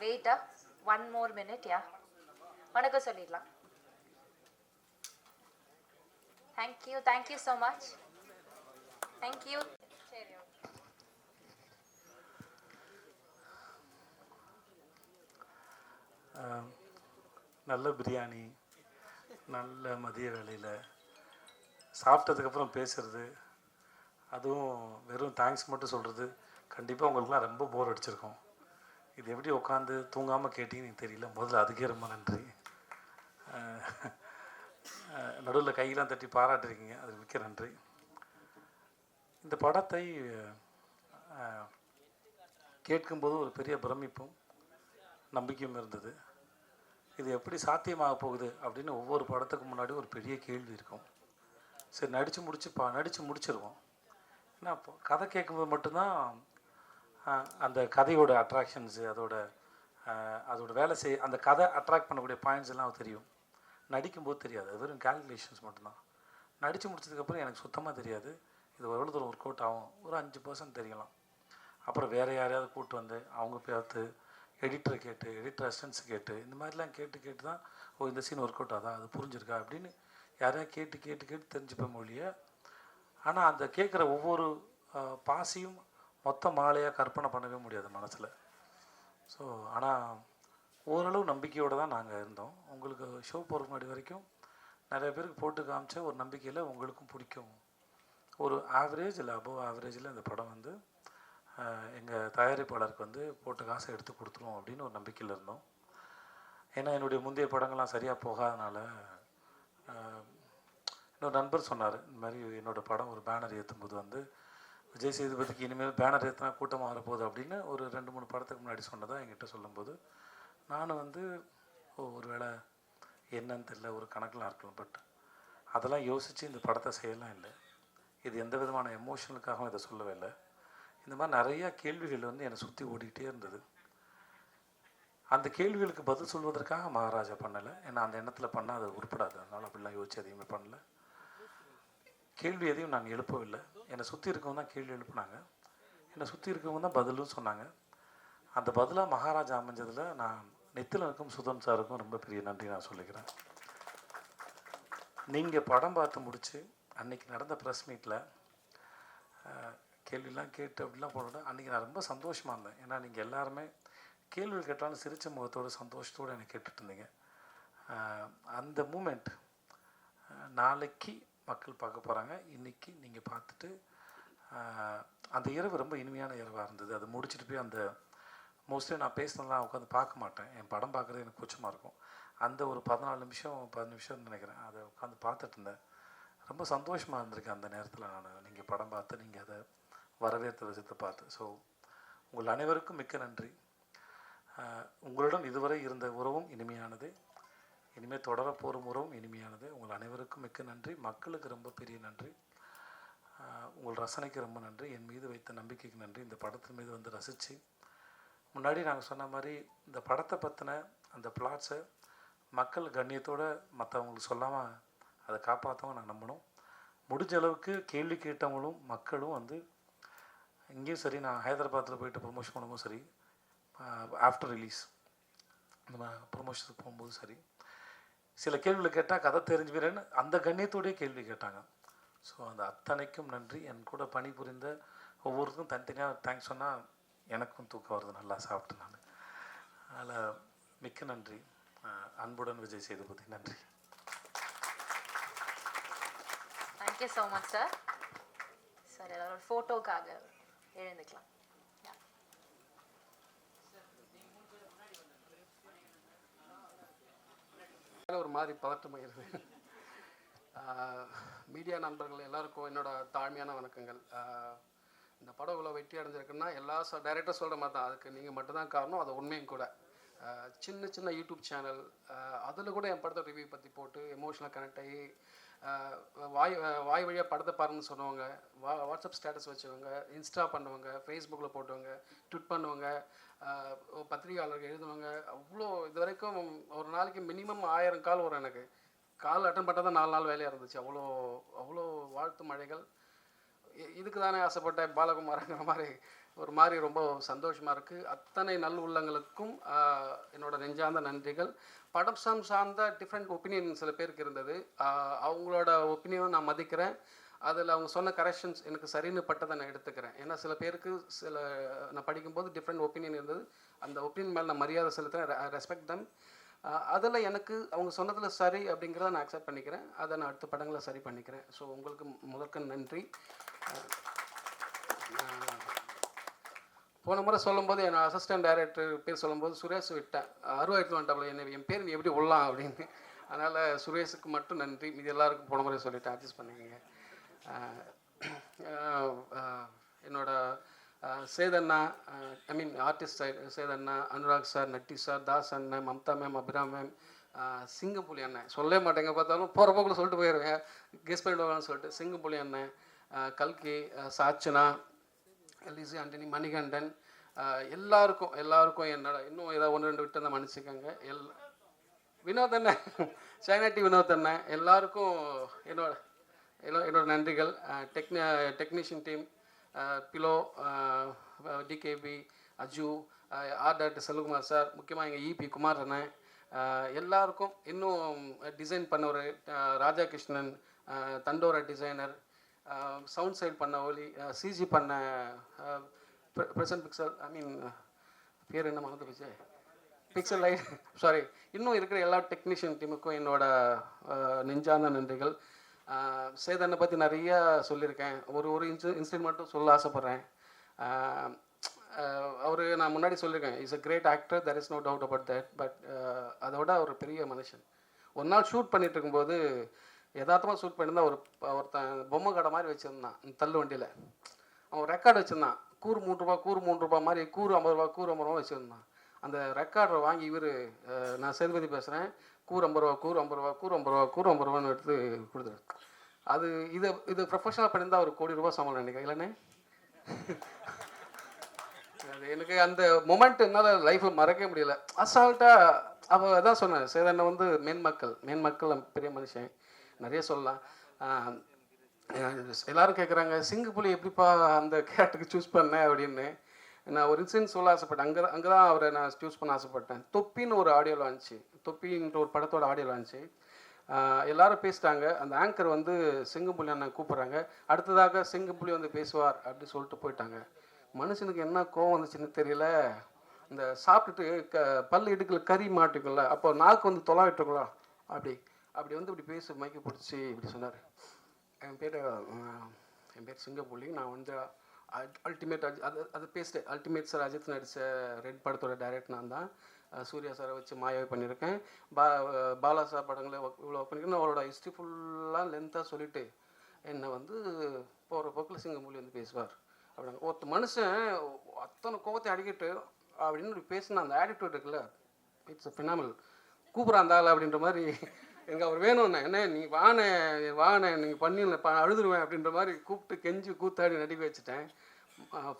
வெயிட்டா one more minute யா வணக்கம் சொல்லிடலாம். Thank you thank you so much thank you சரி நல்ல பிரியாணி நல்ல மதிய வேலையில் சாப்பிட்டதுக்கப்புறம் பேசுறது அதுவும் வெறும் தேங்க்ஸ் மட்டும் சொல்கிறது கண்டிப்பாக உங்களுக்குலாம் ரொம்ப போர் அடிச்சிருக்கும். இது எப்படி உட்காந்து தூங்காமல் கேட்டீங்கன்னு தெரியல. முதல்ல அதுக்கே ரொம்ப நன்றி. நடுவில் கையெல்லாம் தட்டி பாராட்டுறீங்க அது மிக்க நன்றி. இந்த படத்தை கேட்கும்போது ஒரு பெரிய பிரமிப்பும் நம்பிக்கையும் இருந்தது. இது எப்படி சாத்தியமாக போகுது அப்படின்னு ஒவ்வொரு படத்துக்கு முன்னாடி ஒரு பெரிய கேள்வி இருக்கும். சரி நடித்து முடிச்சு பா நடித்து முடிச்சிருவோம். ஏன்னா கதை கேட்கும்போது மட்டும்தான் அந்த கதையோட அட்ராக்ஷன்ஸு அதோட அதோட வேலை செய் அந்த கதை அட்ராக்ட் பண்ணக்கூடிய பாயிண்ட்ஸ் எல்லாம் தெரியும். நடிக்கும்போது தெரியாது. அது வெறும் கால்குலேஷன்ஸ் மட்டும்தான். நடித்து முடிச்சதுக்கப்புறம் எனக்கு சுத்தமாக தெரியாது. இது எவ்வளோ தூரம் ஒர்க் அவுட் ஆகும்? ஒரு அஞ்சு பர்சன்ட் தெரியலாம். அப்புறம் வேறு யாரையாவது கூப்பிட்டு வந்து அவங்க பார்த்து எடிட்டரை கேட்டு எடிட்டர் அசிஸ்டன்ஸ் கேட்டு இந்த மாதிரிலாம் கேட்டு கேட்டு தான் ஓ இந்த சீன் ஒர்க் அவுட் ஆதா அது புரிஞ்சிருக்கா? அப்படின்னு யாரையா கேட்டு கேட்டு கேட்டு தெரிஞ்சுப்பேன் மொழியை. ஆனால் அந்த கேட்குற ஒவ்வொரு பாசியும் மொத்த மாலையாக கற்பனை பண்ணவே முடியாது மனசில். ஸோ ஆனால் ஓரளவு நம்பிக்கையோடு தான் நாங்கள் இருந்தோம். உங்களுக்கு ஷோ போகிறதுக்கு முன்னாடி வரைக்கும் நிறைய பேருக்கு போட்டு காமிச்ச ஒரு நம்பிக்கையில் உங்களுக்கும் பிடிக்கும். ஒரு ஆவரேஜ் இல்லை அபவ் ஆவரேஜில் இந்த படம் வந்து எங்கள் தயாரிப்பாளருக்கு வந்து போட்ட காசை எடுத்து கொடுத்துருவோம் அப்படின்னு ஒரு நம்பிக்கையில் இருந்தோம். ஏன்னா என்னுடைய முந்தைய படங்கள்லாம் சரியாக போகாதனால இன்னொரு நண்பர் சொன்னார் இந்த மாதிரி என்னோடய படம் ஒரு பேனர் ஏற்றும் போது வந்து விஜய் சேதுபதிக்கு இனிமேல் பேனர் ஏற்றினா கூட்டமாக வரப்போகுது அப்படின்னு ஒரு ரெண்டு மூணு படத்துக்கு முன்னாடி சொன்னதாக என்கிட்ட சொல்லும்போது நானும் வந்து ஒரு வேளை என்னன்னு தெரில ஒரு கணக்கெலாம் இருக்கலாம் பட் அதெல்லாம் யோசித்து இந்த படத்தை செய்யலாம் இல்லை. இது எந்த விதமான எமோஷனுக்காகவும் இதை சொல்லவே இல்லை. இந்த மாதிரி நிறையா கேள்விகள் வந்து என்னை சுற்றி ஓடிக்கிட்டே இருந்தது. அந்த கேள்விகளுக்கு பதில் சொல்வதற்காக மகாராஜா பண்ணலை. ஏன்னா அந்த எண்ணத்தில் பண்ணால் அது உருப்படாது. அதனால் அப்படிலாம் யோசிச்சு அதிகமாக பண்ணல. கேள்வி எதையும் நான் எழுப்பவில்லை. என்னை சுற்றி இருக்கவங்க தான் கேள்வி எழுப்புனாங்க. என்னை சுற்றி இருக்கவங்க தான் பதிலும் சொன்னாங்க. அந்த பதிலாக மகாராஜா அமைஞ்சதில் நான் நெத்திலனுக்கும் சுதம் சாருக்கும் ரொம்ப பெரிய நன்றி நான் சொல்லிக்கிறேன். நீங்கள் படம் பார்த்து முடித்து அன்னைக்கு நடந்த ப்ரெஸ் மீட்டில் கேள்விலாம் கேட்டு அப்படிலாம் போனோட அன்றைக்கி நான் ரொம்ப சந்தோஷமாக இருந்தேன். ஏன்னா நீங்கள் எல்லாருமே கேள்வி கேட்டாலும் சிரிச்ச முகத்தோட சந்தோஷத்தோடு எனக்கு கேட்டுட்டு இருந்தீங்க. அந்த மூமெண்ட் நாளைக்கு மக்கள் பார்க்க போகிறாங்க இன்றைக்கி நீங்கள் பார்த்துட்டு அந்த இரவு ரொம்ப இனிமையான இரவாக இருந்தது. அது முடிச்சுட்டு போய் அந்த மோஸ்ட்லி நான் பேசினதெல்லாம் உட்காந்து பார்க்க மாட்டேன். என் படம் பார்க்குறது எனக்கு கூச்சமாக இருக்கும். அந்த ஒரு பதினாலு நிமிஷம் பதினஞ்சு நிமிஷம் நினைக்கிறேன். அதை உட்காந்து பார்த்துட்டு இருந்தேன். ரொம்ப சந்தோஷமாக இருந்திருக்கேன் அந்த நேரத்தில் நான். நீங்கள் படம் பார்த்து நீங்கள் அதை வரவேற்ற விஷயத்தை பார்த்து. ஸோ உங்கள் அனைவருக்கும் மிக்க நன்றி. உங்களிடம் இதுவரை இருந்த உறவும் இனிமையானது. இனிமேல் தொடர போகும் இனிமையானது. உங்கள் அனைவருக்கும் மிக்க நன்றி. மக்களுக்கு ரொம்ப பெரிய நன்றி. உங்கள் ரசனைக்கு ரொம்ப நன்றி. என் மீது வைத்த நம்பிக்கைக்கு நன்றி. இந்த படத்தின் மீது வந்து ரசித்து முன்னாடி நாங்கள் சொன்ன மாதிரி இந்த படத்தை பற்றின அந்த பிளாட்ஸை மக்கள் கண்ணியத்தோடு மற்றவங்களுக்கு சொல்லாமல் அதை காப்பாற்றவும் நான் நம்பணும். முடிஞ்ச அளவுக்கு கேள்வி கேட்டவங்களும் மக்களும் வந்து இங்கேயும் சரி நான் ஹைதராபாத்தில் போயிட்டு ப்ரொமோஷன் பண்ணும்போது சரி ஆஃப்டர் ரிலீஸ் நம்ம ப்ரொமோஷனுக்கு போகும்போது சரி சில கேள்விகளை கேட்டால் கதை தெரிஞ்சு போயிறேன்னு அந்த கண்ணியத்தோடைய கேள்வி கேட்டாங்க. ஸோ அந்த அத்தனைக்கும் நன்றி. என் கூட பணிபுரிந்த ஒவ்வொருத்தருக்கும் தனித்தனியாக தேங்க்ஸ் சொன்னால் எனக்கும் தூக்கம் வருது. நல்லா சாப்பிட்டு நான். அதில் மிக்க நன்றி. அன்புடன் விஜய் சேதுபதி. நன்றி. Thank you so much sir sir எல்லாரும் ஃபோட்டோக்காக எழுந்துக்கலாம் Yeah. மேல ஒரு மாதிரி பதட்டமாயிருது மீடியா நண்பர்கள் எல்லாருக்கும் என்னோட தாழ்மையான வணக்கங்கள். இந்த படம் இவ்வளோ வெற்றி அடைஞ்சிருக்குன்னா எல்லா டைரக்டர் சொல்கிற மாதிரி தான். அதுக்கு நீங்கள் மட்டும்தான் காரணம் அது உண்மையும் கூட. சின்ன சின்ன யூடியூப் சேனல் அதில் கூட என் படத்தை ரிவ்யூ பற்றி போட்டு எமோஷனலாக கனெக்ட் ஆகி வாய் வாய் வழியாக படத்தை பாருங்கன்னு சொன்னவங்க வா வாட்ஸ்அப் ஸ்டேட்டஸ் வச்சவங்க இன்ஸ்டா பண்ணுவாங்க ஃபேஸ்புக்கில் போட்டவங்க ட்விட் பண்ணுவாங்க ஆஹ் பத்திரிகையாளர்கள் எழுதுவாங்க அவ்வளோ இது வரைக்கும் ஒரு நாளைக்கு மினிமம் ஆயிரம் கால் வரும் எனக்கு. கால் அட்டன் பண்ணால் தான் நாலு நாள் வேலையாக இருந்துச்சு. அவ்வளோ அவ்வளோ வாழ்த்து மழைகள். இதுக்கு தானே ஆசைப்பட்டேன் பாலகுமாரங்கிற மாதிரி. ஒரு மாதிரி ரொம்ப சந்தோஷமாக இருக்குது அத்தனை நல் உள்ளங்களுக்கும் என்னோடய என்னோட நெஞ்சார்ந்த நன்றிகள். படம் சார்ந்த டிஃப்ரெண்ட் ஒப்பீனியன் சில பேருக்கு இருந்தது. அவங்களோட ஒப்பீனியனை நான் மதிக்கிறேன். அதில் அவங்க சொன்ன கரெக்ஷன்ஸ் எனக்கு சரின்னு பட்டதை நான் எடுத்துக்கிறேன். ஏன்னா சில பேருக்கு சில நான் படிக்கும்போது டிஃப்ரெண்ட் ஒப்பீனியன் இருந்தது. அந்த ஒப்பீனியன் மேலே நான் மரியாதை செலுத்துகிறேன் ரெஸ்பெக்ட் தம் அதில் எனக்கு அவங்க சொன்னதில் சரி அப்படிங்கிறத நான் அக்செப்ட் பண்ணிக்கிறேன். அதை நான் அடுத்த படங்களை சரி பண்ணிக்கிறேன். ஸோ உங்களுக்கு முதற்க நன்றி. போன முறை சொல்லும்போது என் அசிஸ்டன்ட் டைரக்டர் பேர் சொல்லும்போது சுரேஷ் விட்டேன். அருவாயிரத்து வந்துட்டாப்ல என்ன என் பேர் நீ எப்படி உள்ளலாம் அப்படின்னு. அதனால் சுரேஷுக்கு மட்டும் நன்றி. இது எல்லாருக்கும் போன முறை சொல்லிவிட்டு அட்ஜஸ்ட் பண்ணிக்கங்க. என்னோட சேதண்ணா ஐ மீன் ஆர்டிஸ்ட் சேதண்ணா அனுராக் சார் நட்டி சார் தாஸ் அண்ணன் மம்தா மேம் அபிராம் மேம் சிங்கப்புலி அண்ணன். சொல்லவே மாட்டேங்க. பார்த்தாலும் போகிற போக்கில் சொல்லிட்டு போயிடுவேன் கெஸ் பண்ணிடுவாங்கன்னு சொல்லிட்டு. சிங்கப்புலி அண்ணன் கல்கி சாச்சனா எல்இசி ஆண்டனி மணிகண்டன் எல்லாருக்கும் எல்லாருக்கும் என்னோட இன்னும் ஏதாவது ஒன்று ரெண்டு விட்டு இருந்தால் மன்னிச்சுக்கோங்க. எல் வினோத் அண்ணன் சைனாட்டி வினோத் அண்ணன் எல்லாருக்கும் என்னோட என்னோட என்னோட நன்றிகள். Dekhni technician team below DKP Aju R doctor Selkumar sir முக்கியமாக எங்கள் இபி குமார் அண்ணன் எல்லாருக்கும் இன்னும் டிசைன் பண்ணவர் ராஜா கிருஷ்ணன் தண்டோர தண்டோரா டிசைனர் சவுண்ட் சைடு பண்ண ஒலி சிஜி பண்ண ப்ரெசன்ட் பிக்சல் ஐ மீன் பேர் என்ன மறந்து போச்சு? பிக்சல் லைட் சாரி இன்னும் இருக்கிற எல்லா டெக்னீஷியன் டீமுக்கும் என்னோட நெஞ்சான நன்றிகள். சேதனை பற்றி நிறைய சொல்லியிருக்கேன். ஒரு ஒரு இன்சு இன்சிடென்ட் மட்டும் சொல்ல ஆசைப்பட்றேன். அவர் நான் முன்னாடி சொல்லியிருக்கேன். Is a great actor there is no doubt about that but அதோட ஒரு பெரிய மனுஷன். ஒரு நாள் ஷூட் பண்ணிட்டு இருக்கும்போது யதார்த்தமாக ஷூட் பண்ணியிருந்தா ஒரு ஒருத்தன் பொம்மை கடை மாதிரி வச்சுருந்தான் தள்ளு வண்டியில். அவன் ரெக்கார்டு வச்சுருந்தான். கூறு மூணு ரூபா கூறு மூணு ரூபா மாதிரி கூறு ஐம்பது ரூபா கூறு ஐம்பது ரூபா வச்சுருந்தான். அந்த ரெக்கார்டை வாங்கி இவர் நான் சேதுபதி பேசுகிறேன் கூறு ஐம்பது ரூபா கூறு ஐம்பது ரூபா கூறு ஐம்பது ரூபா கூறு ஐம்பது ரூபான்னு எடுத்து கொடுத்துரு அது இதை இது ப்ரொஃபஷனலாக பண்ணியிருந்தா ஒரு கோடி ரூபா சம்பளம் நினைக்கிறேன் இல்லைண்ணே? அது எனக்கு அந்த மொமெண்ட் என்னால் லைஃப்பில் மறக்கவே முடியல. அசால்ட்டாக அவள் அதான் சொன்னேன் சேதனை வந்து மேன்மக்கள் மேன்மக்கள் பெரிய மனுஷன். நிறைய சொல்லலாம். எல்லாரும் கேட்குறாங்க சிங்கு புலி எப்படிப்பா அந்த கேரக்டருக்கு சூஸ் பண்ணேன் அப்படின்னு. நான் ஒரு இன்சிடென்ட் சொல்ல ஆசைப்பட்டேன். அங்கே அங்கே தான் அவரை நான் சூஸ் பண்ண ஆசைப்பட்டேன். தொப்பின்னு ஒரு ஆடியோ லான்ச்சு தொப்பின்ற ஒரு படத்தோட ஆடியோ லான்ச்சு எல்லாரும் பேசிட்டாங்க. அந்த ஆங்கர் வந்து சிங்கப்புலி அண்ணன் கூப்பிட்றாங்க. அடுத்ததாக சிங்கப்புலி வந்து பேசுவார் அப்படின்னு சொல்லிட்டு போயிட்டாங்க. மனுஷனுக்கு என்ன கோவம் வந்துச்சுன்னு தெரியல. இந்த சாப்பிட்டுட்டு க பல் இடுக்கல கறி மாட்டுக்குள்ள அப்போ நாக்கு வந்து தொலாவிட்டுக்கலாம் அப்படி அப்படி வந்து இப்படி பேசு மைக்கு பிடிச்சி இப்படி சொன்னார். என் பேர் என் பேர் சிங்கப்புலி. நான் வந்து அல்டிமேட் அது அது பேசிட்டு அல்டிமேட் சார் அஜித் நடித்த ரெட் படத்தோட டைரக்ட் நான் தான். சூர்யா சாரை வச்சு மாயாவை பண்ணியிருக்கேன். பா பாலா சார் படங்களை இவ்வளோ பண்ணியிருக்கேன். அவரோட ஹிஸ்ட்ரி ஃபுல்லாக லென்த்தாக சொல்லிட்டு என்னை வந்து போகிற போக்கில் சிங்கமொழி வந்து பேசுவார். அப்படிங்க ஒருத்த மனுஷன் அத்தனை கோபத்தை அடிக்கிட்டு அப்படின்னு இப்படி பேசின அந்த ஆட்டிடியூட் இருக்குல்ல இட்ஸ் ஃபினாமல் கூப்பிட்றான் அந்த ஆள் அப்படின்ற மாதிரி எனக்கு அவர் வேணும்ண்ணே என்ன நீ வானே வானே நீங்கள் பண்ணிடல ப அழுதுருவேன் அப்படின்ற மாதிரி கூப்பிட்டு கெஞ்சி கூத்தாடி நடிக்க வச்சுட்டேன்.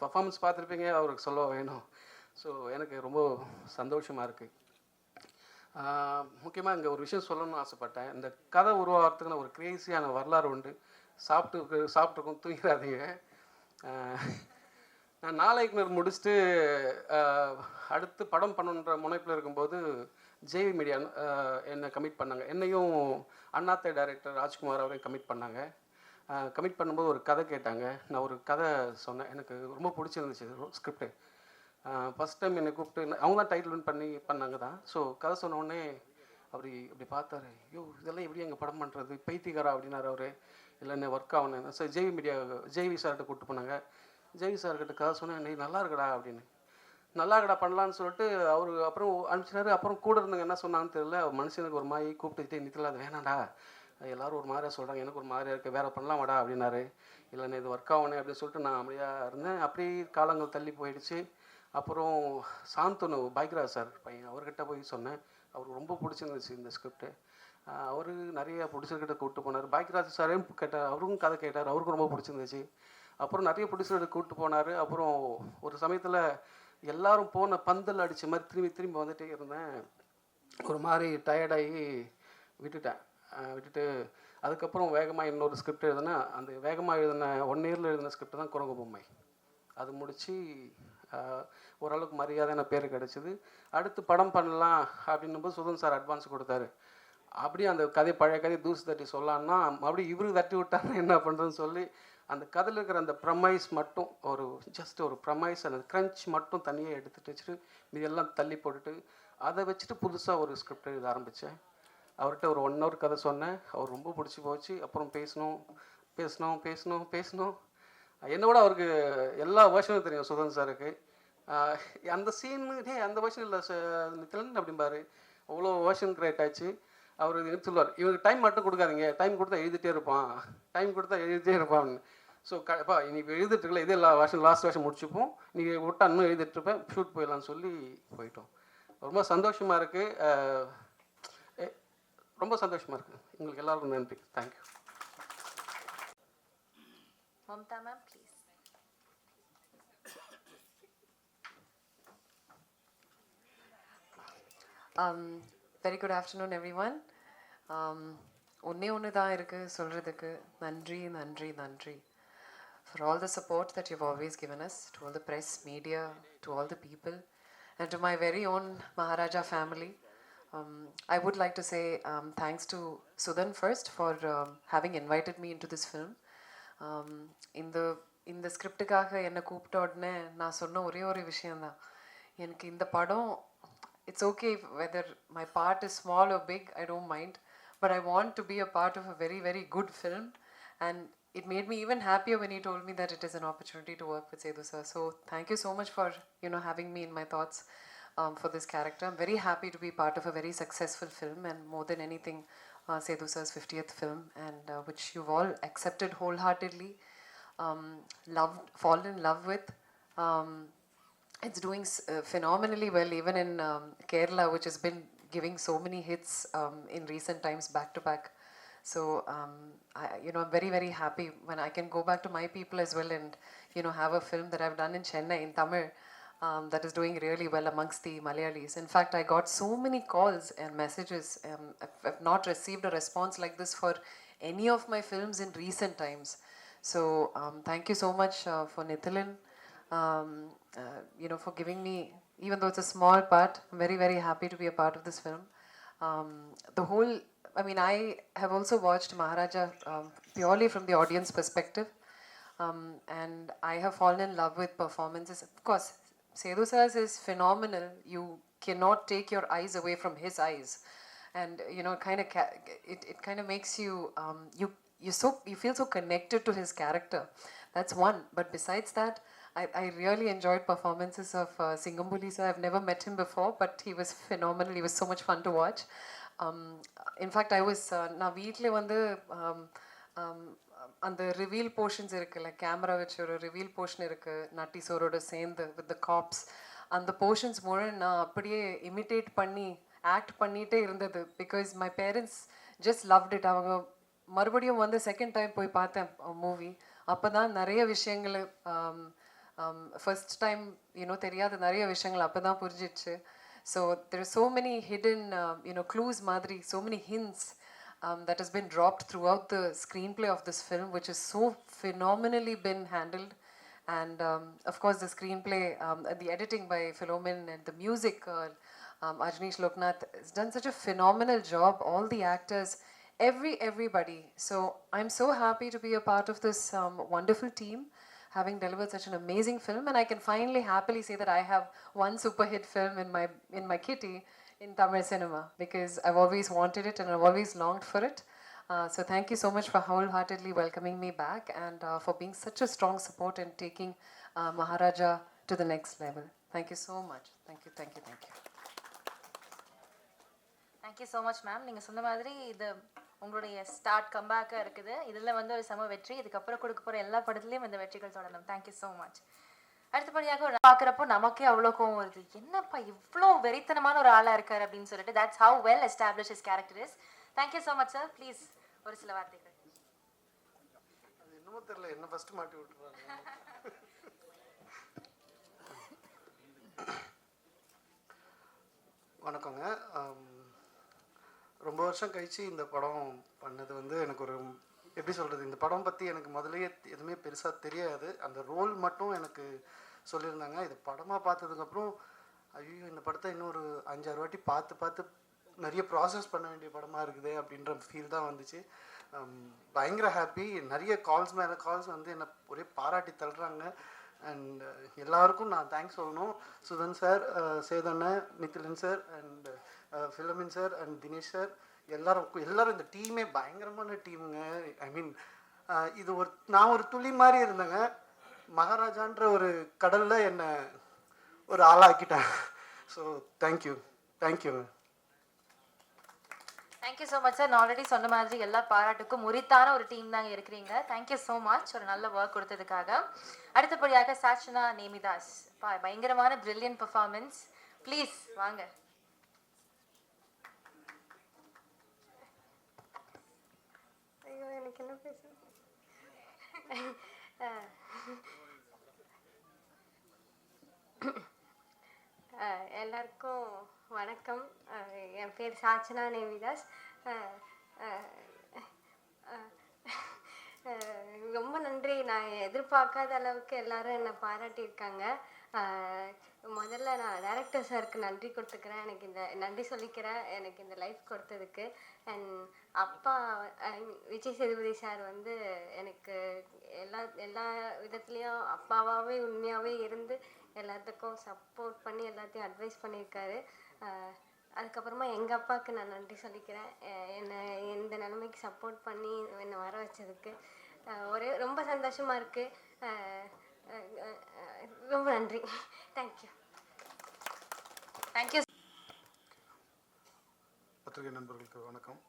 பர்ஃபார்மன்ஸ் பார்த்துருப்பீங்க அவருக்கு சொல்ல வேணும். ஸோ எனக்கு ரொம்ப சந்தோஷமாக இருக்குது முக்கியமாக இங்கே ஒரு விஷயம் சொல்லணும்னு ஆசைப்பட்டேன். இந்த கதை உருவாகிறதுக்குன்னு ஒரு கிரேசியான வரலாறு உண்டு. சாப்பிட்டு சாப்பிட்ருக்கோம் தூங்கிடாதீங்க நான் நாளைக்கு முடிச்சுட்டு அடுத்து படம் பண்ணணுன்ற முனைப்பில் இருக்கும்போது ஜேவி மீடியா என்னை கமிட் பண்ணாங்க. என்னையும் அண்ணாத்தை டைரக்டர் ராஜ்குமார் அவரையும் கமிட் பண்ணாங்க. கமிட் பண்ணும்போது ஒரு கதை கேட்டாங்க. நான் ஒரு கதை சொன்னேன். எனக்கு ரொம்ப பிடிச்சிருந்துச்சு ஸ்கிரிப்டு ஃபஸ்ட் டைம் என்னை கூப்பிட்டு என்ன- அவங்க தான் டைட்டில் வின் பண்ணி பண்ணாங்க தான். ஸோ கதை சொன்னோடனே அவர் இப்படி பார்த்தாரு. ஐயோ இதெல்லாம் எப்படி எங்கள் படம் பண்ணுறது பைத்தியக்காரா அப்படின்னாரு அவர். இல்லை என்ன ஒர்க் ஆகணும் சார் ஜேவி மீடியா ஜேவி சார்கிட்ட கூப்பிட்டு போனாங்க. ஜேவி சார்கிட்ட கதை சொன்னேன். நீ நல்லா இருக்கடா அப்படின்னு. நல்லா இருக்கடா பண்ணலான்னு சொல்லிட்டு அவர் அப்புறம் அனுப்பிச்சினாரு அப்புறம் கூட இருந்தவங்க என்ன சொன்னாங்கன்னு தெரியல. மனுஷனுக்கு ஒரு மாதிரி கூப்பிட்டுக்கிட்டே நிற்கல அது வேணாம்டா. எல்லாரும் ஒரு மாதிரியாக சொல்கிறாங்க எனக்கு ஒரு மாதிரியா இருக்குது வேறு பண்ணலாமாடா அப்படின்னாரு. இல்லைண்ணே இது ஒர்க் ஆகணும் அப்படின்னு சொல்லிட்டு நான் அமைதியாக இருந்தேன். அப்படியே காலங்கள் தள்ளி போயிடுச்சு. அப்புறம் சாந்தனு பைக்ராஜ் சார் பையன் அவர்கிட்ட போய் சொன்னேன். அவருக்கு ரொம்ப பிடிச்சிருந்துச்சு இந்த ஸ்கிரிப்ட்டு அவரு நிறைய ப்ரொடியூசர்கிட்ட கூப்பிட்டு போனார். பாக்யராஜ் சாரையும் கேட்டார் அவருக்கும் கதை கேட்டார். அவருக்கும் ரொம்ப பிடிச்சிருந்துச்சு. அப்புறம் நிறைய ப்ரொடியூசர்கிட்ட கூப்பிட்டு போனார். அப்புறம் ஒரு சமயத்தில் எல்லாரும் போன பந்தல் அடித்த மாதிரி திரும்பி திரும்பி வந்துட்டே இருந்தேன். ஒரு மாதிரி டயர்டாகி விட்டுட்டேன். விட்டுட்டு அதுக்கப்புறம் வேகமாக இன்னொரு ஸ்கிரிப்ட் எழுதுனா அந்த வேகமாக எழுதின ஒன் இயரில் எழுதின ஸ்கிரிப்ட் தான் குரங்கு பொம்மை. அது முடித்து ஓரளவுக்கு மரியாதையான பேர் கிடச்சிது. அடுத்து படம் பண்ணலாம் அப்படின்னும் போது சுதன் சார் அட்வான்ஸ் கொடுத்தாரு. அப்படியே அந்த கதை பழைய கதையை தூசு தட்டி சொல்லான்னா மறுபடியும் இவரு தட்டி விட்டாங்க என்ன பண்ணுறதுன்னு சொல்லி அந்த கதையில் இருக்கிற அந்த ப்ரமைஸ் மட்டும் ஒரு ஜஸ்ட் ஒரு ப்ரமைஸ் அந்த க்ரன்ச் மட்டும் தனியாக எடுத்துகிட்டு வச்சுட்டு இதெல்லாம் தள்ளி போட்டுட்டு அதை வச்சுட்டு புதுசாக ஒரு ஸ்கிரிப்ட் எழுத ஆரம்பித்தேன் அவர்கிட்ட ஒரு ஒன் ஹவர் கதை சொன்னேன். அவர் ரொம்ப பிடிச்சி போச்சு. அப்புறம் பேசணும் பேசணும் பேசணும் பேசணும். என்னோட அவருக்கு எல்லா வேர்ஷனும் தெரியும் சுதன் சாருக்கு. அந்த சீனு டே அந்த வேர்ஷன் இல்லை நித்திலன் அப்படிம்பாரு. அவ்வளோ வேர்ஷன் கிரியேட் ஆச்சு. அவர் சொல்லுவார் இவனுக்கு டைம் மட்டும் கொடுக்காதீங்க. டைம் கொடுத்தா எழுதிட்டே இருப்பான். டைம் கொடுத்தா எழுதிட்டே இருப்பான். ஸோ கப்பா இன்னைக்கு எழுதிட்டு இருக்கல இதே எல்லா வருஷம் லாஸ்ட் வருஷம் முடிச்சுப்போம். நீங்கள் விட்டா இன்னும் எழுதிட்டு இருப்பேன். ஷூட் போயிடலாம்னு சொல்லி போயிட்டோம். ரொம்ப சந்தோஷமாக இருக்குது ரொம்ப சந்தோஷமாக இருக்குது உங்களுக்கு எல்லாருக்கும் நன்றி. Thank you Mamta ma'am please Um, very good afternoon, everyone. Um, ஒன்றே ஒன்று தான் இருக்குது சொல்கிறதுக்கு நன்றி நன்றி நன்றி. for all the support that you've always given us, to all the press, media, to all the people, and to my very own Maharaja family. Um, I would like to say um, thanks to Sudan first for um, having invited me into this film. Um, இந்த இந்த ஸ்கிரிப்டுக்காக என்னை கூப்பிட்ட உடனே நான் சொன்ன ஒரே ஒரு விஷயந்தான் எனக்கு இந்த படம் it's okay if- whether my part is small or big, I don't mind. But I want to be a part of a very, very good film. and it made me even happier when he told me that it is an opportunity to work with Sedu sir. So thank you so much for, you know, having me in my thoughts um, for this character. I'm very happy to be part of a very successful film and more than anything, uh, Sedu sir's 50th film and uh, which you've all accepted wholeheartedly, um, loved, fallen in love with. Um, it's doing uh, phenomenally well, even in um, Kerala, which has been giving so many hits um, in recent times back to back. So, um, I, you know, I'm very, very happy when I can go back to my people as well and, you know, have a film that I've done in Chennai, in Tamil, um, that is doing really well amongst the Malayalis. In fact, I got so many calls and messages. Um, I've, I've not received a response like this for any of my films in recent times. So, um, thank you so much uh, for Nithilan um, uh, you know, for giving me, even though it's a small part, I'm very, very happy to be a part of this film. Um, the whole, I mean, I have also watched Maharaja um, purely from the audience perspective, um, and I have fallen in love with performances. Of course, Sir's is phenomenal. You cannot take your eyes away from his eyes, and you know, kind of, ca- it, it kind of makes you, um, you, you so, you feel so connected to his character. That's one. But besides that, I, I really enjoyed performances of uh, Singambuli sir. I've never met him before, but he was phenomenal. He was so much fun to watch. In fact I was நான் வீட்டில் வந்து um, um, அந்த reveal portions இருக்குல்ல camera வச்சு ஒரு reveal portion இருக்குது நட்டி சோரோட சேர்ந்து வித் த காப்ஸ் அந்த போர்ஷன்ஸ் மூலம் நான் அப்படியே இமிட்டேட் பண்ணி ஆக்ட் பண்ணிகிட்டே இருந்தது. Because my parents just loved it அவங்க மறுபடியும் வந்து செகண்ட் டைம் போய் பார்த்தேன் uh, மூவி அப்போ தான் நிறைய விஷயங்கள் ஃபர்ஸ்ட் டைம் இன்னும் தெரியாத நிறைய விஷயங்கள் அப்போ தான் புரிஞ்சிச்சு. So there are so many hidden, um, you know, clues, Madri, so many hints um, that has been dropped throughout the screenplay of this film, which has so phenomenally been handled. And um, of course, the screenplay, um, the editing by Philomen, and the music, uh, um, Ajnish Loknath has done such a phenomenal job. All the actors, every everybody. So I'm so happy to be a part of this um, wonderful team having delivered such an amazing film and i can finally happily say that i have one super hit film in my in my kitty in tamil cinema because i've always wanted it and i've always longed for it uh, so thank you so much for wholeheartedly welcoming me back and uh, for being such a strong support and taking uh, maharaja to the next level thank you so much thank you thank you thank you thank you so much ma'am நீங்கள் சொன்ன மாதிரி இது உங்களுடைய start கம்பேக்காக இருக்குது. இதில் வந்து ஒரு சம வெற்றி. இதுக்கப்புறம் கொடுக்க போகிற எல்லா படத்துலையும் இந்த வெற்றிகள் தொடரும் தேங்க்யூ ஸோ மச் அடுத்தபடியாக ஒரு பார்க்குறப்போ நமக்கே அவ்வளோ கோவம் வருது. என்னப்பா இவ்வளோ வெறித்தனமான ஒரு ஆளாக இருக்கார் அப்படின்னு சொல்லிட்டு that's how well establish is character is thank you so much sir please ஒரு சில வார்த்தைகள். அது என்னமோ தெரியல. என்ன ஃபர்ஸ்ட் மாட்டி விட்டுறாங்க. வணக்கங்க. ரொம்ப வருஷம் கழிச்சு இந்த படம் பண்ணது வந்து எனக்கு ஒரு எப்படி சொல்கிறது இந்த படம் பற்றி எனக்கு முதல்லயே எதுவுமே பெருசாக தெரியாது. அந்த ரோல் மட்டும் எனக்கு சொல்லியிருந்தாங்க. இது படமாக பார்த்ததுக்கப்புறம் ஐயோ இந்த படத்தை இன்னொரு அஞ்சாறு வாட்டி பார்த்து பார்த்து நிறைய ப்ராசஸ் பண்ண வேண்டிய படமாக இருக்குது அப்படின்ற ஃபீல் தான் வந்துச்சு. பயங்கர ஹாப்பி நிறைய கால்ஸ் மேலே கால்ஸ் வந்து என்னை ஒரே பாராட்டி தள்ளுறாங்க. அண்ட் uh, எல்லாருக்கும் நான் தேங்க்ஸ் சொல்லணும். Sudhan sir uh, சேதண்ணன் Nithilan sir and uh, Philomin sir and Dinesh sir எல்லாரும் எல்லாரும் இந்த டீமே பயங்கரமான டீமுங்க ஐ மீன் இது ஒரு நான் ஒரு துளி மாதிரி இருந்தேங்க. மகாராஜான்ற ஒரு கடலில் என்னை ஒரு ஆளாக்கிட்டேன் ஸோ தேங்க்யூ தேங்க்யூங்க thank you so much sir நான் ஆல்ரெடி சொன்ன மாதிரி எல்லா பாராட்டுக்கும் உரித்தான ஒரு டீம் தாங்க இருக்கிறீங்க. தேங்க்யூ ஸோ மச் ஒரு நல்ல ஒர்க் கொடுத்ததுக்காக. அடுத்தபடியாக சாச்சனா நேமிதாஸ். பயங்கரமான பிரில்லியன்ட் பெர்ஃபார்மன்ஸ் ப்ளீஸ் வாங்க. ஐயோ எனக்கு என்ன பேச அஹ் எல்லாருக்கும் வணக்கம். என் பேர் சாச்சனா நேவிதாஸ். ரொம்ப நன்றி. நான் எதிர்பார்க்காத அளவுக்கு எல்லாரும் என்னை பாராட்டியிருக்காங்க. முதல்ல நான் டேரக்டர் சாருக்கு நன்றி கொடுத்துக்கிறேன். எனக்கு இந்த நன்றி சொல்லிக்கிறேன். எனக்கு இந்த லைஃப் கொடுத்ததுக்கு. அண்ட் அப்பா விஜய் சேதுபதி சார் வந்து எனக்கு எல்லா எல்லா விதத்துலேயும் அப்பாவாகவே உண்மையாகவே இருந்து எல்லாத்துக்கும் சப்போர்ட் பண்ணி எல்லாத்தையும் அட்வைஸ் பண்ணியிருக்காரு. அதுக்கப்புறமா எங்கள் அப்பாவுக்கு நான் நன்றி சொல்லிக்கிறேன். என்னை இந்த நிலைமைக்கு சப்போர்ட் பண்ணி என்னை வர வச்சதுக்கு. ஒரே ரொம்ப சந்தோஷமாக இருக்குது ரொம்ப நன்றி. தேங்க்யூ தேங்க்யூ பத்திரிகை நண்பர்களுக்கு வணக்கம்.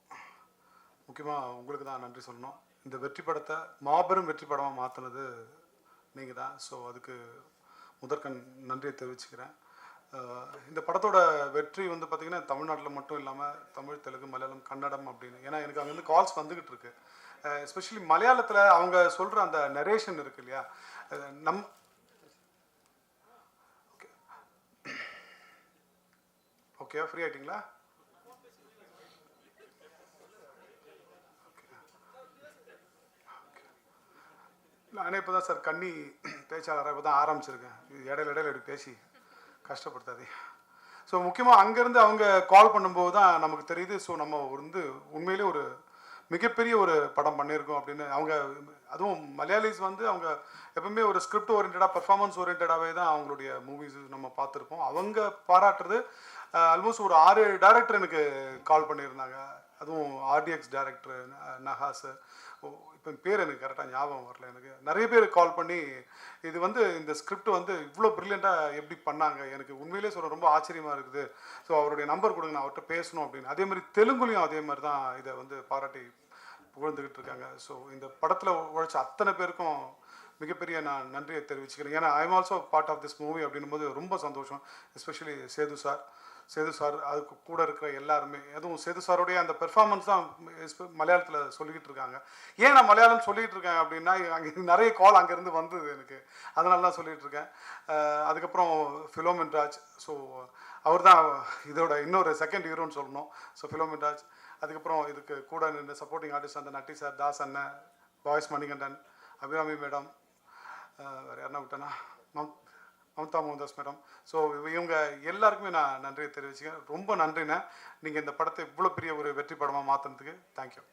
முக்கியமாக உங்களுக்கு தான் நன்றி சொல்லணும். இந்த வெற்றி படத்தை மாபெரும் வெற்றி படமாக மாற்றினது நீங்கள் தான் ஸோ அதுக்கு முதற்கண் நன்றியை தெரிவிச்சுக்கிறேன். இந்த படத்தோட வெற்றி வந்து பார்த்திங்கன்னா தமிழ்நாட்டில் மட்டும் இல்லாமல் தமிழ் தெலுங்கு மலையாளம் கன்னடம் அப்படின்னு. ஏன்னா எனக்கு அங்கேருந்து கால்ஸ் வந்துக்கிட்டு இருக்கு. எஸ்பெஷலி மலையாளத்தில் அவங்க சொல்கிற அந்த நரேஷன் இருக்கு இல்லையா? நம் ஓகே ஃப்ரீ ஆகிட்டிங்களா நானே இப்போ தான் சார் கண்ணி பேச்சாளராக இப்போ தான் ஆரம்பிச்சிருக்கேன். இது இடையில இடையில இப்படி பேசி. கஷ்டப்படுத்தாதே. ஸோ முக்கியமாக அங்கேருந்து அவங்க கால் பண்ணும்போது தான் நமக்கு தெரியுது. ஸோ நம்ம வந்து உண்மையிலே ஒரு மிகப்பெரிய ஒரு படம் பண்ணியிருக்கோம் அப்படின்னு. அவங்க அதுவும் மலையாளிஸ் வந்து அவங்க எப்பவுமே ஒரு ஸ்கிரிப்ட் ஓரியன்டாக பர்ஃபார்மன்ஸ் ஓரியன்டாகவே தான் அவங்களுடைய மூவிஸ் நம்ம பார்த்துருப்போம். அவங்க பாராட்டுறது ஆல்மோஸ்ட் ஒரு ஆறு டேரக்டர் எனக்கு கால் பண்ணியிருந்தாங்க. அதுவும் ஆர்டிஎக்ஸ் டேரக்டர் நஹாஸ் பேர் எனக்கு கரெக்டாக ஞாபகம் வரல எனக்கு. நிறைய பேர் கால் பண்ணி இது வந்து இந்த ஸ்கிரிப்ட் வந்து இவ்வளோ ப்ரில்லியண்ட்டாக எப்படி பண்ணாங்க? எனக்கு உண்மையிலே சொல்ல ரொம்ப ஆச்சரியமாக இருக்குது. ஸோ அவருடைய நம்பர் கொடுங்க நான் அவர்கிட்ட பேசணும் அப்படின்னு. அதே மாதிரி தெலுங்குலையும் அதே மாதிரி தான் இதை வந்து பாராட்டி புகழ்ந்துக்கிட்டு இருக்காங்க. ஸோ இந்த படத்தில் உழைச்ச அத்தனை பேருக்கும் மிகப்பெரிய நான் நன்றியை தெரிவிச்சுக்கிறேன். ஏன்னா I'm also part of this movie அப்படின்னும் போது ரொம்ப சந்தோஷம் especially Sethu sir Sethu sir அதுக்கு கூட இருக்கிற எல்லாருமே அதுவும் சேது சாருடைய அந்த பெர்ஃபார்மன்ஸ் தான் மலையாளத்தில் சொல்லிக்கிட்டு இருக்காங்க. ஏன் நான் மலையாளம் சொல்லிகிட்டு இருக்கேன் அப்படின்னா அங்கே நிறைய கால் அங்கேருந்து வந்தது எனக்கு. அதனால தான் சொல்லிகிட்டு இருக்கேன். அதுக்கப்புறம் ஃபிலோமின் ராஜ் ஸோ அவர் தான் இதோட இன்னொரு செகண்ட் ஹீரோன்னு சொல்லணும். ஸோ ஃபிலோமின் ராஜ் அதுக்கப்புறம் இதுக்கு கூட நின்று சப்போர்ட்டிங் ஆர்டிஸ்ட் அந்த நட்டி சார் தாஸ் அண்ணன் பாய்ஸ் மணிகண்டன் அபிராமி மேடம் வேறு யாருன்னா விட்டேன்னா மம் மம்தா மோகன்தாஸ் மேடம். ஸோ இவங்க எல்லாருக்குமே நான் நன்றியை தெரிவிச்சுக்கிறேன். ரொம்ப நன்றிண்ணே. நீங்கள் இந்த படத்தை இவ்வளோ பெரிய ஒரு வெற்றி படமாக மாற்றினதுக்கு தேங்க்யூ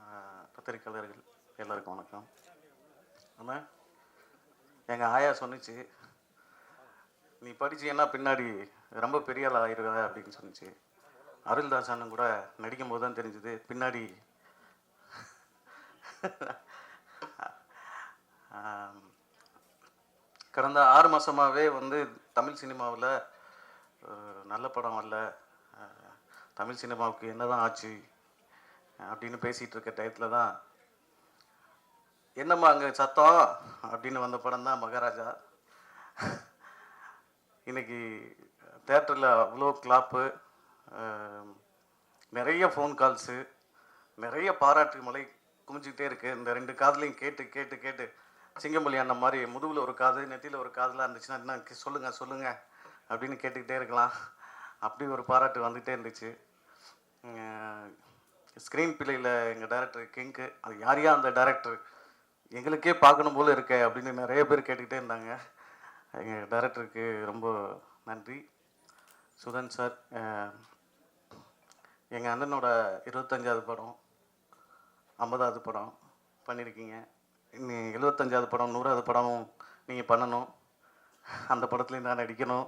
ஆஹ் பத்திரிக்கையாளர்கள் எல்லாருக்கும் வணக்கம். அண்ணா எங்கள் ஆயா சொன்னுச்சு நீ படிச்சீன்னா பின்னாடி ரொம்ப பெரிய ஆள் ஆயிருவ அப்படின்னு சொன்னிச்சு. அருள்தாஸ் அண்ணன் கூட நடிக்கும் போது தான் தெரிஞ்சுது பின்னாடி ஆம், கடந்த ஆறு மாதமாகவே வந்து தமிழ் சினிமாவில் நல்ல படம் வரல. தமிழ் சினிமாவுக்கு என்னதான் ஆச்சு அப்படின்னு பேசிகிட்டு இருக்க டயத்தில் தான் என்னம்மா அங்கே சத்தம் அப்படின்னு வந்த படம் தான் மகாராஜா. இன்றைக்கி தேட்டரில் அவ்வளோ கிளாப்பு நிறைய ஃபோன் கால்ஸு நிறைய பாராட்டு மலை குமிஞ்சிக்கிட்டே இருக்குது இந்த ரெண்டு காதலையும் கேட்டு கேட்டு கேட்டு சிங்கமொழி அந்த மாதிரி முதுகில் ஒரு காது நெத்தியில் ஒரு காதெலாம் இருந்துச்சுன்னா என்ன சொல்லுங்கள் சொல்லுங்கள் அப்படின்னு கேட்டுக்கிட்டே இருக்கலாம். அப்படி ஒரு பாராட்டு வந்துகிட்டே இருந்துச்சு. ஸ்க்ரீன் பிள்ளையில் எங்கள் டேரக்டர் கிங்க்கு அது யார் யார் அந்த டேரக்டர் எங்களுக்கே பார்க்கணும் போல் இருக்கே அப்படின்னு நிறைய பேர் கேட்டுக்கிட்டே இருந்தாங்க. எங்கள் டேரக்டருக்கு ரொம்ப நன்றி. சுதன் சார் எங்கள் அண்ணனோட இருபத்தஞ்சாவது படம் ஐம்பதாவது படம் பண்ணியிருக்கீங்க இனி எழுபத்தஞ்சாவது படம் நூறாவது படமும் நீங்கள் பண்ணணும். அந்த படத்துலேயும் நான் நடிக்கணும்.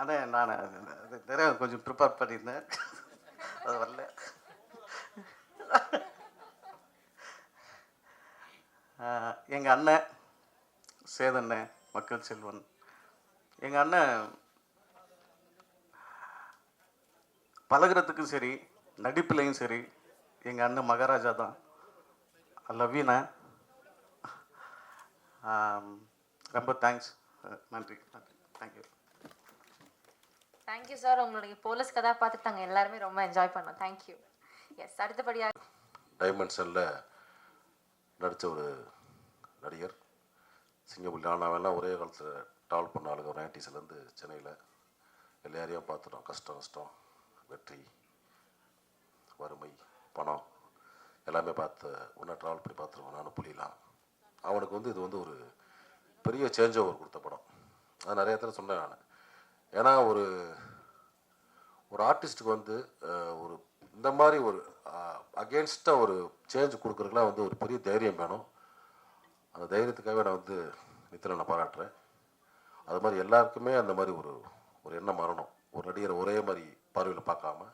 அதான் நான் அது நிறைய கொஞ்சம் ப்ரிப்பேர் பண்ணியிருந்தேன். அது வரல. எங்கள் அண்ணன் சேதண்ணன் மக்கள் செல்வன். எங்கள் அண்ணன் பழகுறதுக்கும் சரி நடிப்புலையும் சரி எங்கள் அண்ணன் மகாராஜா தான். லவ்யூண்ண ரொம்ப தேங்க்ஸ் நன்றி. நன்றி. Thank you thank you sir உங்களுடைய போலீஸ் கதாபாத்திரத்தை நாங்கள் எல்லாருமே ரொம்ப என்ஜாய் பண்ணோம். தேங்க்யூ எஸ் அடுத்தபடியாக டைமென்ஷனில் நடித்த ஒரு நடிகர். சிங்கப்புள்ளி ஆனாவெல்லாம் ஒரே காலத்தில் ட்ராவல் பண்ண ஆளுங்க. ஒரு நைன்டிஸ்லேருந்து சென்னையில் எல்லாரையும் பார்த்துட்டோம். கஷ்டம் நஷ்டம் வெற்றி வறுமை பணம். எல்லாமே பார்த்து ஒன்றா ட்ராவல் பண்ணி பார்த்துருவோம் நானும் புலிலாம். அவனுக்கு வந்து இது வந்து ஒரு பெரிய சேஞ்ச் ஓவர் கொடுத்த படம். அது நிறைய இடத்துல சொன்னேன் நான். ஏன்னா ஒரு ஒரு ஆர்டிஸ்ட்டுக்கு வந்து ஒரு இந்த மாதிரி ஒரு அகேன்ஸ்டாக ஒரு சேஞ்ச் கொடுக்குறதுக்குலாம் வந்து ஒரு பெரிய தைரியம் வேணும். அந்த தைரியத்துக்காகவே நான் வந்து நித்தில நான் பாராட்டுறேன். அது மாதிரி எல்லாருக்குமே அந்த மாதிரி ஒரு ஒரு எண்ணம் வரணும். ஒரு நடிகரை ஒரே மாதிரி பார்வையில் பார்க்காம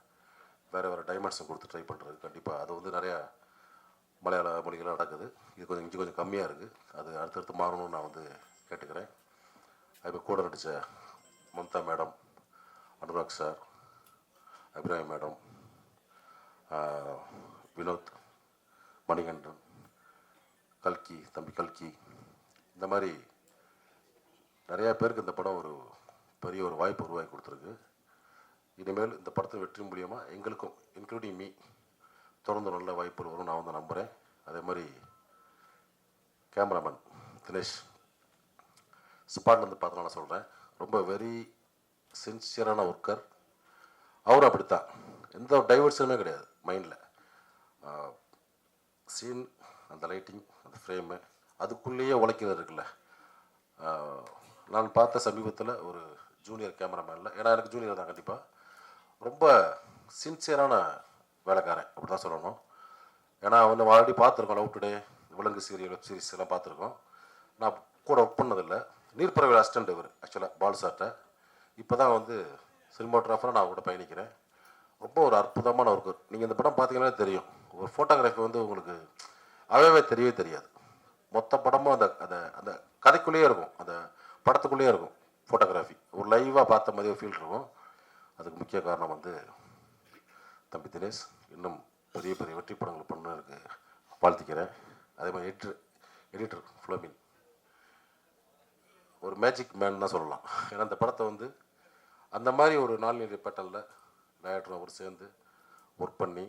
வேறு வேறு டைமென்ஷன் கொடுத்து ட்ரை பண்ணுறது கண்டிப்பாக அது வந்து நிறையா மலையாள மொழிகளும் நடக்குது. இது கொஞ்சம் இஞ்சி கொஞ்சம் கம்மியாக இருக்குது அது அடுத்தடுத்து மாறணும்னு நான் வந்து கேட்டுக்கிறேன். இப்போ கூட நடித்த Mamta madam Anurag sir Abhirami madam Vinoth Manikandan கல்கி தம்பி கல்கி இந்த மாதிரி நிறையா பேருக்கு இந்த படம் ஒரு பெரிய ஒரு வாய்ப்பு உருவாக்கி கொடுத்துருக்கு. இனிமேல் இந்த படத்தை வெற்றி மூலியமாக எங்களுக்கும் இன்க்ளூடிங் மீ தொடர்ந்து நல்ல வாய்ப்புகள் வரும். நான் வந்து நம்புகிறேன் அதே மாதிரி கேமராமேன் தினேஷ் ஸ்பாட்லேருந்து பார்த்து நான் சொல்கிறேன் ரொம்ப வெரி சின்சியரான ஒர்க்கர் அவரும் அப்படித்தான். எந்த டைவர்ஷனுமே கிடையாது மைண்டில் சீன் அந்த லைட்டிங் அந்த ஃப்ரேமு அதுக்குள்ளேயே உழைக்கிறது இருக்குல்ல. நான் பார்த்த சமீபத்தில் ஒரு ஜூனியர் கேமராமேனில் ஏன்னா எனக்கு ஜூனியர் தான் கண்டிப்பாக ரொம்ப சின்சியரான வேலைக்காரன் அப்படி தான் சொல்லணும். ஏன்னா அவனை ஆல்ரெடி பார்த்துருக்கோம் love today Vilangu serial web series எல்லாம் பார்த்துருக்கோம். நான் கூட ஒர்க் பண்ணதில்லை. நீர்ப்பறவை அசிஸ்டன்ட் இவர் ஆக்சுவலாக பால் சார்ட்ட இப்போ தான் வந்து சினிமாட்டோகிராஃபராக நான் கூட பயணிக்கிறேன். ரொம்ப ஒரு அற்புதமான ஒர்க்கு நீங்கள் இந்த படம் பார்த்தீங்கன்னா தெரியும். ஒரு ஃபோட்டோகிராஃபி வந்து உங்களுக்கு அவையவே தெரியவே தெரியாது. மொத்த படமும் அந்த அந்த அந்த கதைக்குள்ளேயே இருக்கும். அந்த படத்துக்குள்ளேயே இருக்கும் ஃபோட்டோகிராஃபி ஒரு லைவாக பார்த்த மாதிரியே ஃபீல் இருக்கும். அதுக்கு முக்கிய காரணம் வந்து தம்பி தினேஷ் இன்னும் பெரிய பெரிய வெற்றி படங்கள் பண்ணுறதுக்கு வாழ்த்திக்கிறேன். அதே மாதிரி எடிட்டர் எடிட்டர் ஃப்ளோமின் ஒரு மேஜிக் மேன் தான் சொல்லலாம். ஏன்னா அந்த படத்தை வந்து அந்த மாதிரி ஒரு நாள்நிலை பேட்டலில் டேரக்டரும் அவர் சேர்ந்து ஒர்க் பண்ணி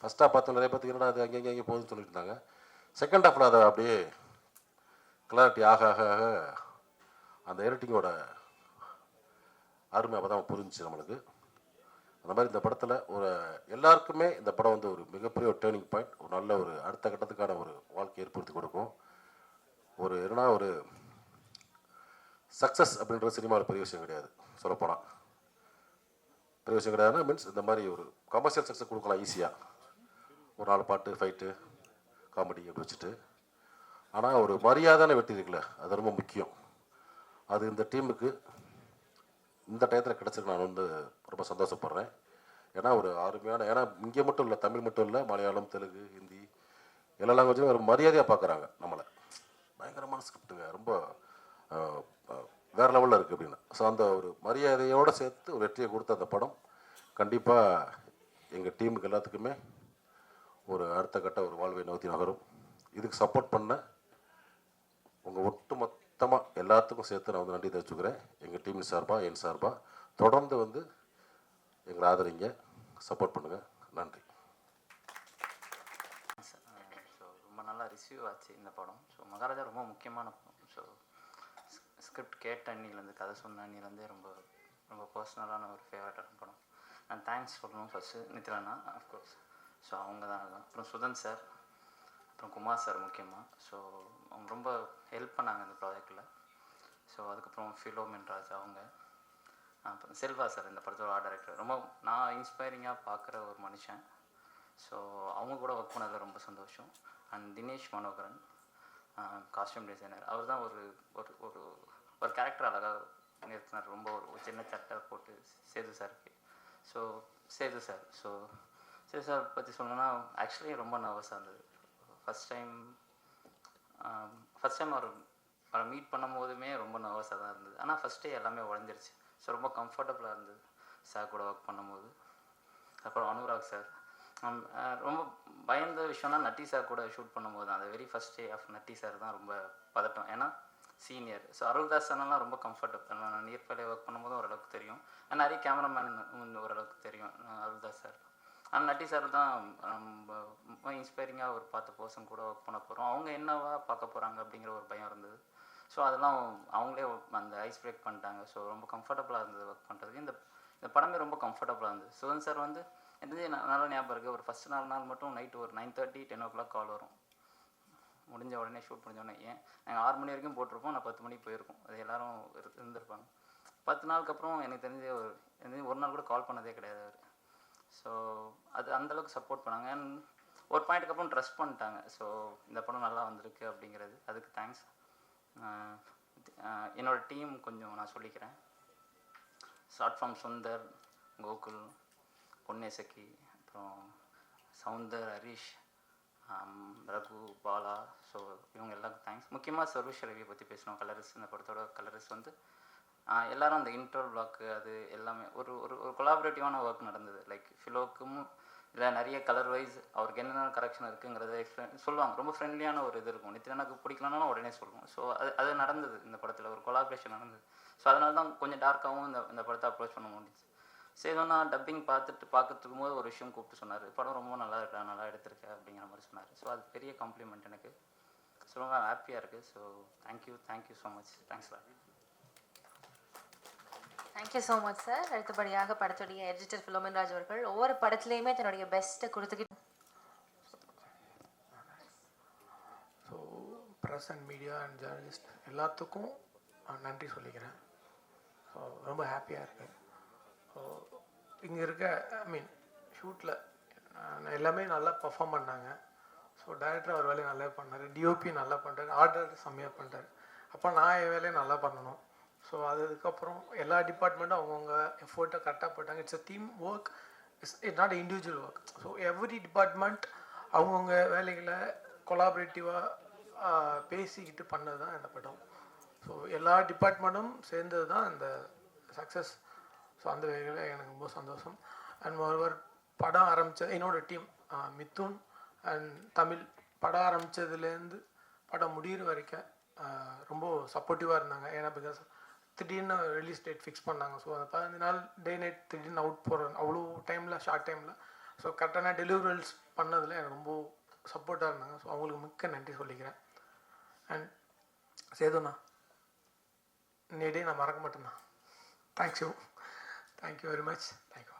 ஃபஸ்ட்டாக பார்த்து பார்த்தோம் நிறைய பேத்துக்கு என்னடா அது அங்கே இங்கே அங்கே போகுதுன்னு சொல்லிட்டு இருந்தாங்க. செகண்ட் ஹாஃபில் அதை அப்படியே கிளாரிட்டி ஆக ஆக ஆக அந்த எடிட்டிங்கோட அருமை அப்போ தான் புரிஞ்சுச்சு நம்மளுக்கு. அந்த மாதிரி இந்த படத்தில் ஒரு எல்லாருக்குமே இந்த படம் வந்து ஒரு மிகப்பெரிய ஒரு டேர்னிங் பாயிண்ட் ஒரு நல்ல ஒரு அடுத்த கட்டத்துக்கான ஒரு வாழ்க்கை ஏற்படுத்தி கொடுக்கும். ஒரு என்னன்னா ஒரு சக்ஸஸ் அப்படின்ற சினிமாவில் பெரிய விஷயம் கிடையாது சொல்லப்போனால் பெரிய விஷயம் கிடையாதுன்னா மீன்ஸ் இந்த மாதிரி ஒரு கமர்ஷியல் சக்ஸஸ் கொடுக்கலாம் ஈஸியாக ஒரு நாலு பாட்டு ஃபைட்டு காமெடி அப்படி வச்சுட்டு. ஆனால் ஒரு மரியாதையான வெற்றி இருக்குல்ல அது ரொம்ப முக்கியம். அது இந்த டீமுக்கு இந்த டயத்தில் கிடச்சிருக்கு. நான் வந்து ரொம்ப சந்தோஷப்படுறேன். ஏன்னா ஒரு அருமையான ஏன்னா இங்கே மட்டும் இல்லை தமிழ் மட்டும் இல்லை மலையாளம் தெலுங்கு ஹிந்தி எல்லா லாங்குவேஜும் ஒரு மரியாதையாக பார்க்குறாங்க நம்மளை. பயங்கரமான ஸ்கிரிப்டுங்க ரொம்ப வேறு வேற லெவலில் இருக்குது அப்படின்னு. ஸோ அந்த ஒரு மரியாதையோடு சேர்த்து ஒரு வெற்றியை கொடுத்த அந்த படம் கண்டிப்பாக எங்கள் டீமுக்கு எல்லாத்துக்குமே ஒரு அடுத்த கட்ட ஒரு வாழ்வை நோக்கி நகரும். இதுக்கு சப்போர்ட் பண்ண உங்கள் ஒட்டுமொத்த மொத்தமாக எல்லாத்துக்கும் சேர்த்து நான் வந்து நன்றி தெரிவிச்சுக்கிறேன். எங்கள் டீம் சார்பாக என் சார்பாக தொடர்ந்து வந்து எங்களை ஆதரிங்க சப்போர்ட் பண்ணுங்கள் நன்றி. ஸோ ரொம்ப நல்லா ரிசீவ் ஆச்சு இந்த படம். ஸோ மகாராஜா ரொம்ப முக்கியமான படம். ஸோ ஸ்கிரிப்ட் கேட்ட அண்ணிலேருந்து கதை சொன்ன அண்ணிலேருந்தே ரொம்ப ரொம்ப பர்சனலான ஒரு ஃபேவரட்டான படம். நான் தேங்க்ஸ் சொல்லணும் ஃபஸ்ட்டு நித்ரானா அஃப்கோர்ஸ் ஸோ அவங்க தான் அப்புறம் சுதன் சார் அப்புறம் குமார் சார் முக்கியமாக ஸோ அவங்க ரொம்ப ஹெல்ப் பண்ணாங்க இந்த ப்ராஜெக்டில் ஸோ அதுக்கப்புறம் ஃபிலோமின் ராஜ் அவங்க அப்புறம் செல்வா சார் இந்த படத்தோட ஆர்ட் டைரக்டர் ரொம்ப நான் இன்ஸ்பைரிங்காக பார்க்குற ஒரு மனுஷன். ஸோ அவங்க கூட ஒர்க் பண்ணதில் ரொம்ப சந்தோஷம். And Dinesh Manoharan costume designer அவர் தான் ஒரு ஒரு ஒரு ஒரு கேரக்டர் அழகாக நிறுத்தினார். ரொம்ப ஒரு ஒரு சின்ன சட்டை போட்டு சேது சாருக்கு so Sethu sir so Sethu sir பற்றி சொல்லணும்னா ஆக்சுவலி ரொம்ப நர்வஸாக இருந்தது. ஃபஸ்ட் டைம் ஃபஸ்ட் டைம் அவர் அவரை மீட் பண்ணும் போதுமே ரொம்ப நர்வஸாக தான் இருந்தது. ஆனால் ஃபஸ்ட்டே எல்லாமே உடஞ்சிருச்சு. ஸோ ரொம்ப கம்ஃபர்டபுளாக இருந்தது. சார் கூட ஒர்க் பண்ணும்போது. அப்புறம் அனுராக் சார் ரொம்ப பயந்த விஷயம்னா நட்டி சார் கூட ஷூட் பண்ணும்போது தான். அந்த very first day of Natty sir தான் ரொம்ப பதட்டம். ஏன்னா சீனியர் ஸோ அருள்தாஸ் சார்லாம் ரொம்ப கம்ஃபர்டபுள் நான் நியர்பைல ஒர்க் பண்ணும்போது ஓரளவுக்கு தெரியும். நிறைய கேமராமேன் ஓரளவுக்கு தெரியும் அருள்தாஸ் சார் ஆனால் நட்டி சார் தான் ரொம்ப ரொம்ப இன்ஸ்பைரிங்காக ஒரு பார்த்து பர்சன் கூட ஒர்க் பண்ண போகிறோம் அவங்க என்னவா பார்க்க போகிறாங்க அப்படிங்கிற ஒரு பயம் இருந்தது. ஸோ அதெல்லாம் அவங்களே அந்த ஐஸ் பிரேக் பண்ணிட்டாங்க. ஸோ ரொம்ப கம்ஃபர்டபுளாக இருந்தது ஒர்க் பண்ணுறதுக்கு இந்த இந்த படமே ரொம்ப கம்ஃபர்டபுளாக இருந்தது. சுதன் சார் வந்து எனக்கு நல்ல ஞாபகம் இருக்குது ஒரு ஃபஸ்ட் நாலு நாள் மட்டும் நைட்டு ஒரு nine thirty ten o'clock call வரும். முடிஞ்ச உடனே ஷூட் முடிஞ்ச உடனே. ஏன்? நாங்கள் ஆறு மணி வரைக்கும் போட்டிருப்போம். நான் பத்து மணிக்கு போயிருக்கோம். அது எல்லாரும் இரு- இருந்திருப்பாங்க. பத்து நாளுக்கு அப்புறம் எனக்கு தெரிஞ்ச ஒரு ஒரு நாள் கூட கால் பண்ணதே கிடையாது அவர். ஸோ அது அந்தளவுக்கு சப்போர்ட் பண்ணாங்க. அண்ட் ஒரு பாயிண்ட்டுக்கு அப்புறம் ட்ரெஸ் பண்ணிட்டாங்க. ஸோ இந்த படம் நல்லா வந்திருக்கு அப்படிங்கிறது. அதுக்கு தேங்க்ஸ் என்னோட டீம் கொஞ்சம் நான் சொல்லிக்கிறேன். ஷார்ட் ஃபார்ம் சுந்தர் கோகுல் பொன்னேசக்கி அப்புறம் சவுந்தர் ஹரிஷ் ரகு பாலா. ஸோ இவங்க எல்லாருக்கும் தேங்க்ஸ் முக்கியமாக சர்வேஷ் ரவியை பற்றி பேசணும். கலர்ஸ் இந்த படத்தோட கலர்ஸ் வந்து எல்லாரும் அந்த இன்டர்வல் பிளாக்கு அது எல்லாமே ஒரு ஒரு ஒரு கொலாபரேட்டிவான ஒர்க் நடந்தது. லைக் ஃபிலோக்கும் இல்லை நிறைய கலர் வைஸ் அவருக்கு என்னென்ன கரெக்ஷன் இருக்குங்கிறத எக்ஸ்பிளைன் சொல்லுவாங்க. ரொம்ப ஃப்ரெண்ட்லியான ஒரு இது இருக்கும். நித்யானாக்கு பிடிக்கலனாலும் உடனே சொல்லுவோம். ஸோ அது அது நடந்தது இந்த படத்தில். ஒரு கொலாபரேஷன் நடந்தது. ஸோ அதனால தான் கொஞ்சம் டார்க்காகவும் இந்த இந்த படத்தை அப்ரோச் பண்ண முடிஞ்சுச்சு. நான் டப்பிங் பார்த்துட்டு பார்க்கறதுக்கும் போது ஒரு விஷயம் கூப்பிட்டு சொன்னார். படம் ரொம்ப நல்லா இருக்கா? நல்லா எடுத்திருக்க? அப்படிங்கிற மாதிரி சொன்னார். ஸோ அது பெரிய காம்ப்ளிமெண்ட் எனக்கு. ஸோ ரொம்ப ஹாப்பியாக இருக்குது so thank you thank you so much thanks lot thank you so much sir அடுத்தபடியாக படத்துடைய எடிட்டர் ஃபிலோமின் ராஜ் அவர்கள் ஒவ்வொரு படத்துலையுமே தன்னுடைய பெஸ்ட்டை கொடுத்துக்கிட்டு so press and media and journalist எல்லாத்துக்கும் நன்றி சொல்லிக்கிறேன். ஸோ ரொம்ப ஹாப்பியாக இருக்கேன். ஸோ இங்கே இருக்க ஐ மீன் ஷூட்டில் எல்லாமே நல்லா பர்ஃபார்ம் பண்ணாங்க. ஸோ டேரக்டர் அவர் வேலையை நல்லா பண்ணார். டிஓபி நல்லா பண்ணுறாரு ஆர்டர் செம்மையாக பண்ணுறாரு அப்போ நான் என் வேலையை நல்லா பண்ணணும். ஸோ அதுக்கப்புறம் எல்லா டிபார்ட்மெண்ட்டும் அவங்கவுங்க எஃபோர்ட்டை கரெக்டாக போட்டாங்க. It's a team work it's it not individual work so every department அவங்கவுங்க வேலைகளை கொலாபரேட்டிவாக பேசிக்கிட்டு பண்ணது தான் இந்த படம். ஸோ எல்லா டிபார்ட்மெண்ட்டும் சேர்ந்தது தான் இந்த சக்ஸஸ் ஸோ அந்த வகையில் எனக்கு ரொம்ப சந்தோஷம். அண்ட் ஒருவர் படம் ஆரம்பித்த என்னோட டீம் மித்துன் அண்ட் தமிழ் படம் ஆரம்பித்ததுலேருந்து படம் முடிகிற வரைக்கும் ரொம்ப சப்போர்ட்டிவாக இருந்தாங்க. ஏன்னா பிகாஸ் திடீர்னு ரிலீஸ் டேட் ஃபிக்ஸ் பண்ணாங்க. ஸோ அந்த பதினஞ்சு நாள் டே நைட் திடீர்னு அவுட் போடுறாங்க அவ்வளோ டைமில் ஷார்ட் டைமில் ஸோ கரெக்டான டெலிவரல்ஸ் பண்ணதில் எனக்கு ரொம்ப சப்போர்ட்டாக இருந்தாங்க. ஸோ அவங்களுக்கு மிக்க நன்றி சொல்லிக்கிறேன். அண்ட் சேதுண்ணா நேடே நான் மறக்க மாட்டேண்ணா. Thank you thank you very much thank you